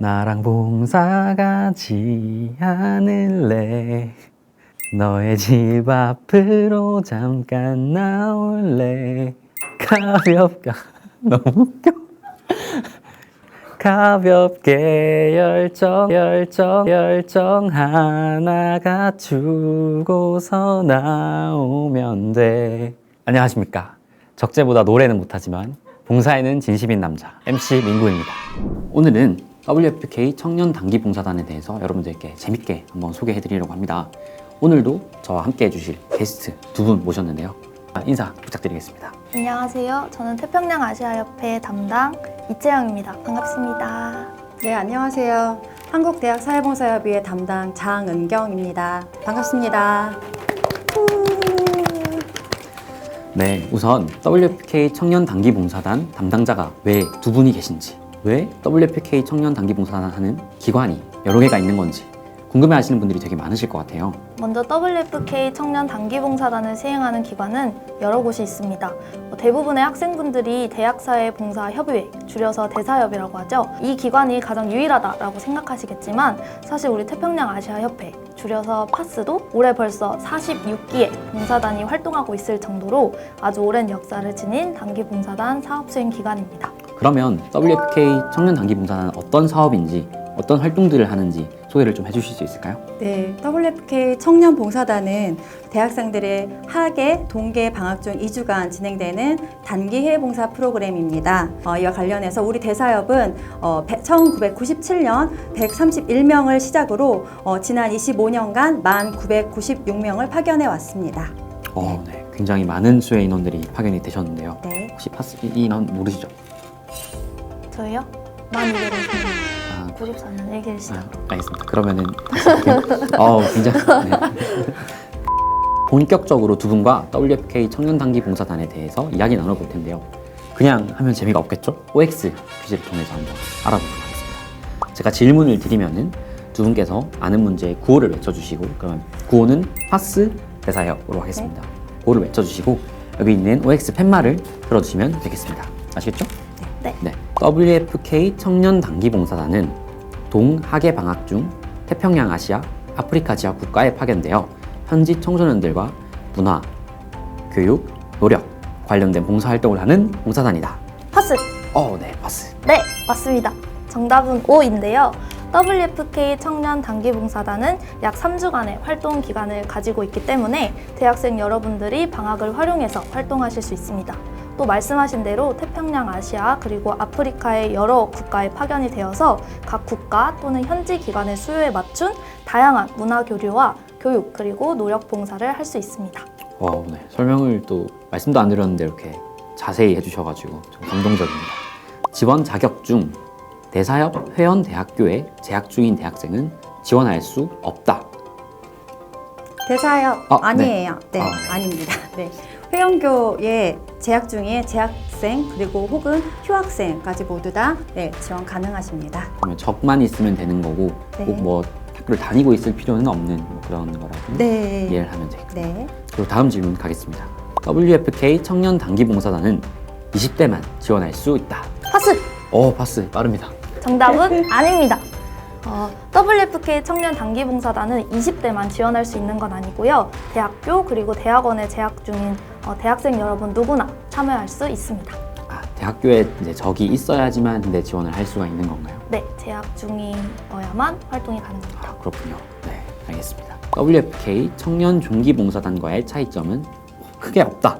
나랑 봉사 가지 않을래? 너의 집 앞으로 잠깐 나올래? 가볍게. 너무 웃겨. 가볍게 열정 열정 열정 하나 갖추고서 나오면 돼. 안녕하십니까. 적재보다 노래는 못하지만 봉사에는 진심인 남자 MC 민구입니다. 오늘은 WFK 청년 단기 봉사단에 대해서 여러분들께 재밌게 한번 소개해 드리려고 합니다 오늘도 저와 함께 해주실 게스트 두 분 모셨는데요 아, 인사 부탁드리겠습니다 안녕하세요. 저는 태평양 아시아협회 담당 이채영입니다. 반갑습니다. 네, 안녕하세요. 한국대학 사회봉사협의회 담당 장은경입니다. 반갑습니다. 네, 우선 WFK 청년 단기 봉사단 담당자가 왜 두 분이 계신지, 왜 WFK 청년 단기 봉사단 하는 기관이 여러 개가 있는 건지 궁금해 하시는 분들이 되게 많으실 것 같아요. 먼저 WFK 청년 단기봉사단을 시행하는 기관은 여러 곳이 있습니다. 어, 대부분의 학생분들이 대학사회봉사협의회, 줄여서 대사협이라고 하죠. 이 기관이 가장 유일하다라고 생각하시겠지만 사실 우리 태평양 아시아협회, 줄여서 파스도 올해 벌써 46기의 봉사단이 활동하고 있을 정도로 아주 오랜 역사를 지닌 단기봉사단 사업수행 기관입니다. 그러면 WFK 청년 단기 봉사단은 어떤 사업인지, 어떤 활동들을 하는지 소개를 좀 해주실 수 있을까요? 네, WFK 청년 봉사단은 대학생들의 하계, 동계 방학 중 2주간 진행되는 단기 해외 봉사 프로그램입니다. 어, 이와 관련해서 우리 대사협은 어, 1997년 131명을 시작으로 어, 지난 25년간 1,996명을 파견해 왔습니다. 어, 네, 굉장히 많은 수의 인원들이 파견이 되셨는데요. 네. 혹시 파스 이 인원 모르시죠? 저희요? 1200원 아, 94년 1길 시작. 아, 알겠습니다. 그러면은 다시 할게요. 어우, 굉장히. 네. 본격적으로 두 분과 WFK 청년 단기 봉사단에 대해서 이야기 나눠볼 텐데요. 그냥 하면 재미가 없겠죠? OX 퀴즈를 통해서 한번 알아보도록 하겠습니다. 제가 질문을 드리면은 두 분께서 아는 문제의 구호를 외쳐주시고, 그러면 구호는 파스 대사역으로 하겠습니다. 구호를 외쳐주시고 여기 있는 OX 팻말을 들어주시면 되겠습니다. 아시겠죠? 네. 네. WFK 청년 단기 봉사단은 동하계 방학 중 태평양 아시아, 아프리카 지역 국가에 파견되어 현지 청소년들과 문화, 교육, 노력 관련된 봉사 활동을 하는 봉사단이다. 파스! 어, 네, 파스. 네, 맞습니다. 정답은 5인데요. WFK 청년 단기 봉사단은 약 3주간의 활동 기간을 가지고 있기 때문에 대학생 여러분들이 방학을 활용해서 활동하실 수 있습니다. 또 말씀하신 대로 태평양 아시아 그리고 아프리카의 여러 국가에 파견이 되어서 각 국가 또는 현지 기관의 수요에 맞춘 다양한 문화 교류와 교육 그리고 노력 봉사를 할 수 있습니다. 어, 네. 설명을 또 말씀도 안 드렸는데 이렇게 자세히 해주셔가지고 좀 감동적입니다. 지원 자격 중 대사협 회원 대학교에 재학 중인 대학생은 지원할 수 없다. 대사협 아, 아니에요. 네, 아, 네. 아닙니다. 네. 회원교에 재학 중에 재학생 그리고 혹은 휴학생까지 모두 다 네, 지원 가능하십니다. 그러면 적만 있으면 되는 거고 네. 꼭 뭐 학교를 다니고 있을 필요는 없는 뭐 그런 거라고 네. 이해를 하면 되겠습니다. 네. 그리고 다음 질문 가겠습니다. WFK 청년 단기 봉사단은 20대만 지원할 수 있다. 파스! 오 파스 빠릅니다. 정답은 아닙니다. 어, WFK 청년 단기 봉사단은 20대만 지원할 수 있는 건 아니고요. 대학교 그리고 대학원에 재학 중인 어, 대학생 여러분 누구나 참여할 수 있습니다. 아 대학교에 이제 적이 있어야지만 근데 지원을 할 수가 있는 건가요? 네, 재학 중이어야만 활동이 가능합니다. 아 그렇군요. 네 알겠습니다. WFK 청년 종기 봉사단과의 차이점은 크게 없다.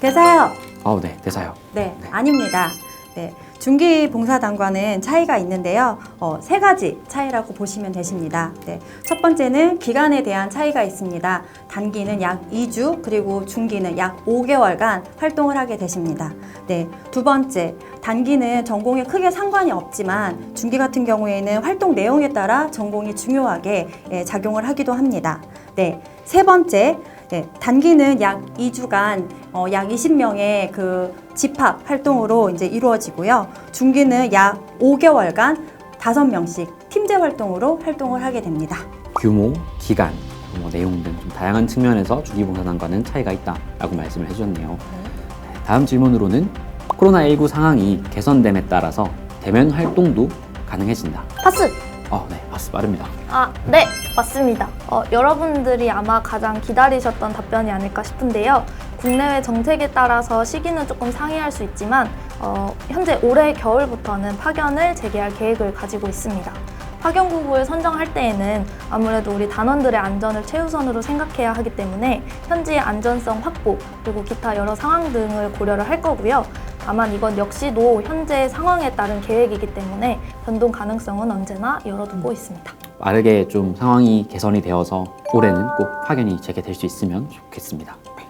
대사협 아우 네 대사요. 네, 네. 아닙니다. 네, 중기 봉사단과는 차이가 있는데요. 어, 세 가지 차이라고 보시면 되십니다. 네, 첫 번째는 기간에 대한 차이가 있습니다. 단기는 약 2주, 그리고 중기는 약 5개월간 활동을 하게 되십니다. 네, 두 번째, 단기는 전공에 크게 상관이 없지만 중기 같은 경우에는 활동 내용에 따라 전공이 중요하게 예, 작용을 하기도 합니다. 네, 세 번째, 네, 단기는 약 2주간 어, 약 20명의 그 집합 활동으로 이제 이루어지고요. 중기는 약 5개월간 5명씩 팀제 활동으로 활동을 하게 됩니다. 규모, 기간, 뭐 내용 등 좀 다양한 측면에서 주기봉사단과는 차이가 있다라고 말씀을 해주셨네요. 네, 다음 질문으로는 코로나19 상황이 개선됨에 따라서 대면 활동도 가능해진다. 파스! 어, 네, 맞스 빠릅니다. 아, 네, 맞습니다. 어, 여러분들이 아마 가장 기다리셨던 답변이 아닐까 싶은데요. 국내외 정책에 따라서 시기는 조금 상이할 수 있지만, 어, 현재 올해 겨울부터는 파견을 재개할 계획을 가지고 있습니다. 파견국을 선정할 때에는 아무래도 우리 단원들의 안전을 최우선으로 생각해야 하기 때문에 현지의 안전성 확보 그리고 기타 여러 상황 등을 고려를 할 거고요. 다만 이건 역시도 현재 상황에 따른 계획이기 때문에 변동 가능성은 언제나 열어두고 있습니다. 빠르게 좀 상황이 개선이 되어서 올해는 꼭 파견이 재개될 수 있으면 좋겠습니다. 네.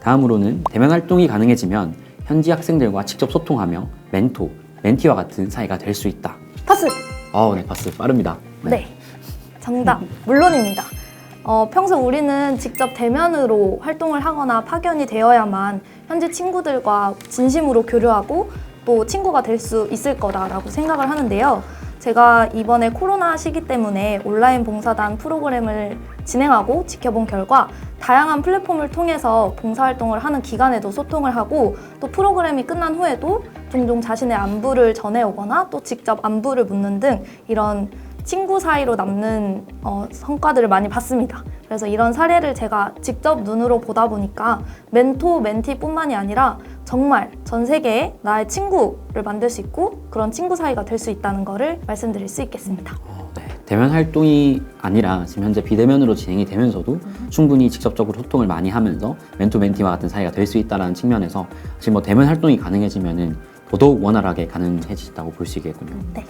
다음으로는 대면 활동이 가능해지면 현지 학생들과 직접 소통하며 멘토, 멘티와 같은 사이가 될 수 있다. 파스! 어, 네, 봤스 빠릅니다. 네. 정답. 물론입니다. 어, 평소 우리는 직접 대면으로 활동을 하거나 파견이 되어야만 현지 친구들과 진심으로 교류하고 또 친구가 될 수 있을 거다라고 생각을 하는데요. 제가 이번에 코로나 시기 때문에 온라인 봉사단 프로그램을 진행하고 지켜본 결과 다양한 플랫폼을 통해서 봉사활동을 하는 기간에도 소통을 하고 또 프로그램이 끝난 후에도 종종 자신의 안부를 전해오거나 또 직접 안부를 묻는 등 이런 친구 사이로 남는 어, 성과들을 많이 봤습니다. 그래서 이런 사례를 제가 직접 눈으로 보다 보니까 멘토, 멘티뿐만이 아니라 정말 전 세계에 나의 친구를 만들 수 있고 그런 친구 사이가 될 수 있다는 것을 말씀드릴 수 있겠습니다. 어, 네. 대면 활동이 아니라 지금 현재 비대면으로 진행이 되면서도 충분히 직접적으로 소통을 많이 하면서 멘토 멘티와 같은 사이가 될 수 있다는 측면에서 지금 뭐 대면 활동이 가능해지면은 더더욱 원활하게 가능해진다고 볼 수 있겠군요. 네.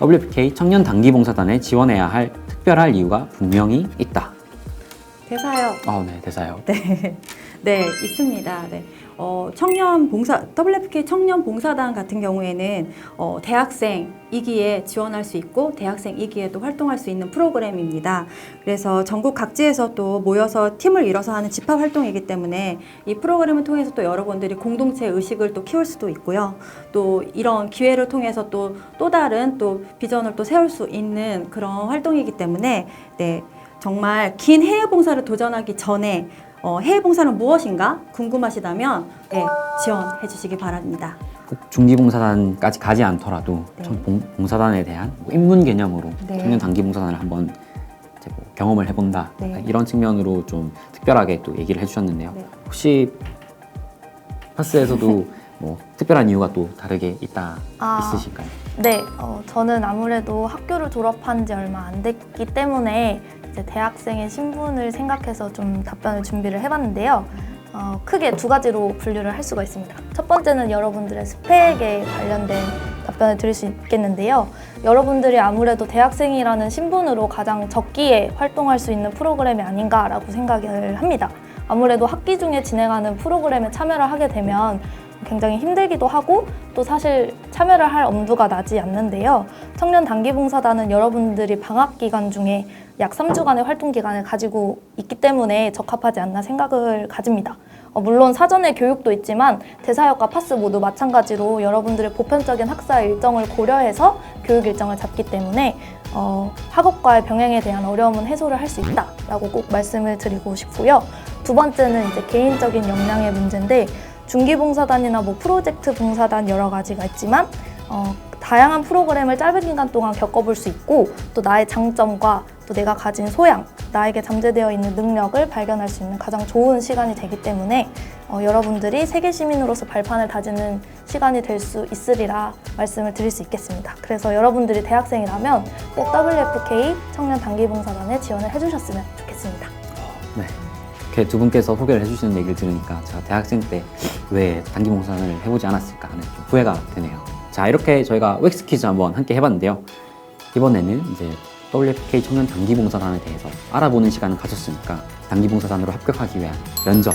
WFK 청년 단기 봉사단에 지원해야 할 특별할 이유가 분명히 있다. 대사요. 아, 네, 대사요. 네, 네 있습니다. 네. 어, 청년 봉사 WFK 청년 봉사단 같은 경우에는 어, 대학생 2기에 지원할 수 있고 대학생 2기에도 활동할 수 있는 프로그램입니다. 그래서 전국 각지에서 또 모여서 팀을 이뤄서 하는 집합 활동이기 때문에 이 프로그램을 통해서 또 여러분들이 공동체 의식을 또 키울 수도 있고요. 또 이런 기회를 통해서 또 또 다른 또 비전을 또 세울 수 있는 그런 활동이기 때문에 네. 정말 긴 해외 봉사를 도전하기 전에 어, 해외 봉사는 무엇인가 궁금하시다면 네, 지원해 주시기 바랍니다. 꼭 중기봉사단까지 가지 않더라도 네. 청- 봉, 봉사단에 대한 뭐 입문 개념으로 네. 청년 단기 봉사단을 한번 이제 뭐 경험을 해본다 네. 이런 측면으로 좀 특별하게 또 얘기를 해주셨는데요. 네. 혹시 파스에서도 뭐 특별한 이유가 또 다르게 있다 아. 있으실까요? 네, 어, 저는 아무래도 학교를 졸업한 지 얼마 안 됐기 때문에 이제 대학생의 신분을 생각해서 좀 답변을 준비를 해봤는데요. 어, 크게 두 가지로 분류를 할 수가 있습니다. 첫 번째는 여러분들의 스펙에 관련된 답변을 드릴 수 있겠는데요. 여러분들이 아무래도 대학생이라는 신분으로 가장 적기에 활동할 수 있는 프로그램이 아닌가라고 생각을 합니다. 아무래도 학기 중에 진행하는 프로그램에 참여를 하게 되면 굉장히 힘들기도 하고 또 사실 참여를 할 엄두가 나지 않는데요. 청년 단기 봉사단은 여러분들이 방학 기간 중에 약 3주간의 활동 기간을 가지고 있기 때문에 적합하지 않나 생각을 가집니다. 어, 물론 사전에 교육도 있지만 대사역과 파스 모두 마찬가지로 여러분들의 보편적인 학사 일정을 고려해서 교육 일정을 잡기 때문에 어, 학업과의 병행에 대한 어려움은 해소를 할 수 있다라고 꼭 말씀을 드리고 싶고요. 두 번째는 이제 개인적인 역량의 문제인데 중기 봉사단이나 뭐 프로젝트 봉사단 여러 가지가 있지만 어, 다양한 프로그램을 짧은 기간 동안 겪어볼 수 있고 또 나의 장점과 또 내가 가진 소양, 나에게 잠재되어 있는 능력을 발견할 수 있는 가장 좋은 시간이 되기 때문에 어, 여러분들이 세계 시민으로서 발판을 다지는 시간이 될 수 있으리라 말씀을 드릴 수 있겠습니다. 그래서 여러분들이 대학생이라면 꼭 WFK 청년 단기 봉사단에 지원을 해주셨으면 좋겠습니다. 네. 이렇게 두 분께서 소개를 해주시는 얘기를 들으니까 제가 대학생 때 왜 단기 봉사를 해보지 않았을까 하는 좀 후회가 되네요. 자 이렇게 저희가 웩스 퀴즈 한번 함께 해봤는데요. 이번에는 이제 WFK 청년 단기 봉사단에 대해서 알아보는 시간을 가졌으니까 단기 봉사단으로 합격하기 위한 면접,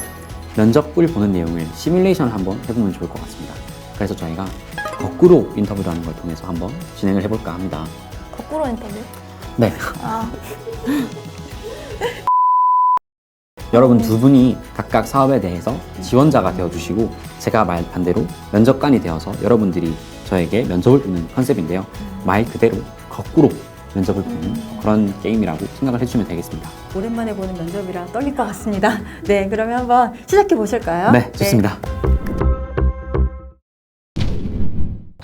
면접을 보는 내용을 시뮬레이션 한번 해보면 좋을 것 같습니다. 그래서 저희가 거꾸로 인터뷰라는 걸 통해서 한번 진행을 해볼까 합니다. 거꾸로 인터뷰. 네. 아, 여러분 두 분이 각각 사업에 대해서 지원자가 되어주시고 제가 말 반대로 면접관이 되어서 여러분들이 저에게 면접을 보는 컨셉인데요. 말 그대로 거꾸로 면접을 보는 그런 게임이라고 생각을 해주시면 되겠습니다. 오랜만에 보는 면접이라 떨릴 것 같습니다. 네, 그러면 한번 시작해 보실까요? 네, 좋습니다.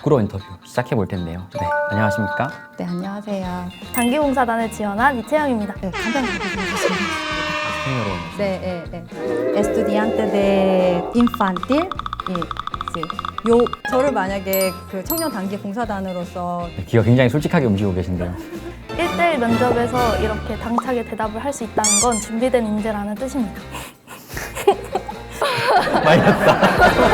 프로 인터뷰 시작해 볼 텐데요. 네, 안녕하십니까? 네, 안녕하세요. 단기봉사단을 지원한 이채영입니다. 네, 간단히 부탁드리겠습니다. 스페인어로 네, 네, 네. Estudiante de infantil. 예, sí. 요 저를 만약에 그 청년 단기 봉사단으로서 네, 귀가 굉장히 솔직하게 움직이고 계신데요. 1대1 면접에서 이렇게 당차게 대답을 할 수 있다는 건 준비된 인재라는 뜻입니다. 마이너스다.